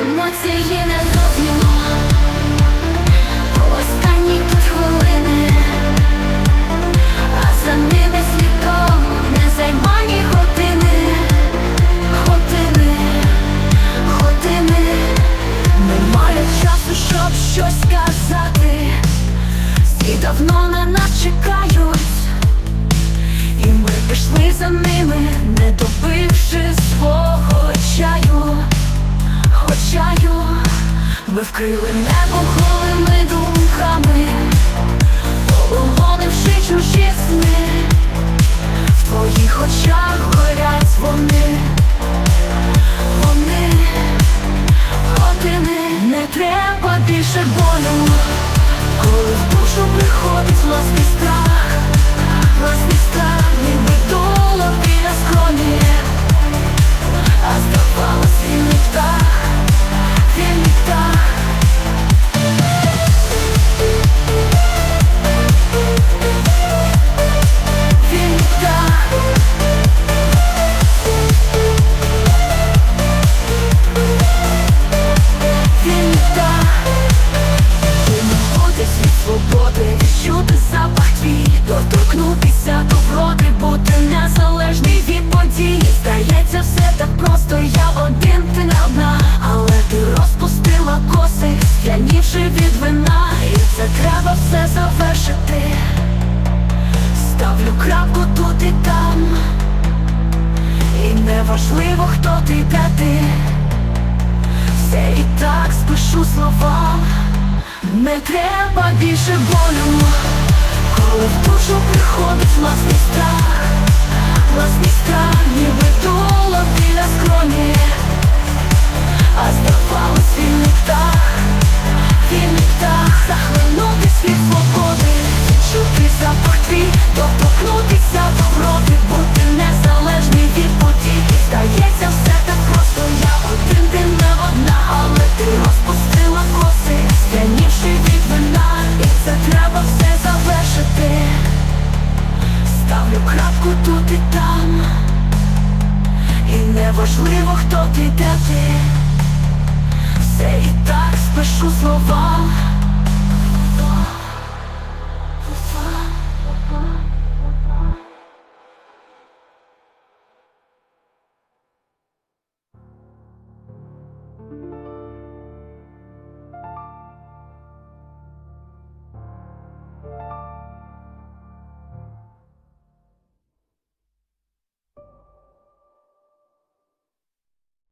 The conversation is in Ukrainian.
емоції не зрозуміло Останні тут хвилини, а за ними слідом незаймані години, години, години, немає часу, щоб щось сказати, всі давно на нас чекають, і ми пішли за ними, вкрили небо голими думками, полонивши чужі сни, в твоїх очах горять вони, вони, години, не треба більше болю, коли в душу приходить власний страх, крапку тут і там. І неважливо, хто ти, де ти. Все і так спишу слова. Не треба більше болю. Коли в душу приходить власний страх. Власний страх, ніби дуло біля скроні. А здавалось вільний птах Вільний завершити Ставлю крапку тут і там. І неважливо, хто ти, де ти. Все і так спишу слова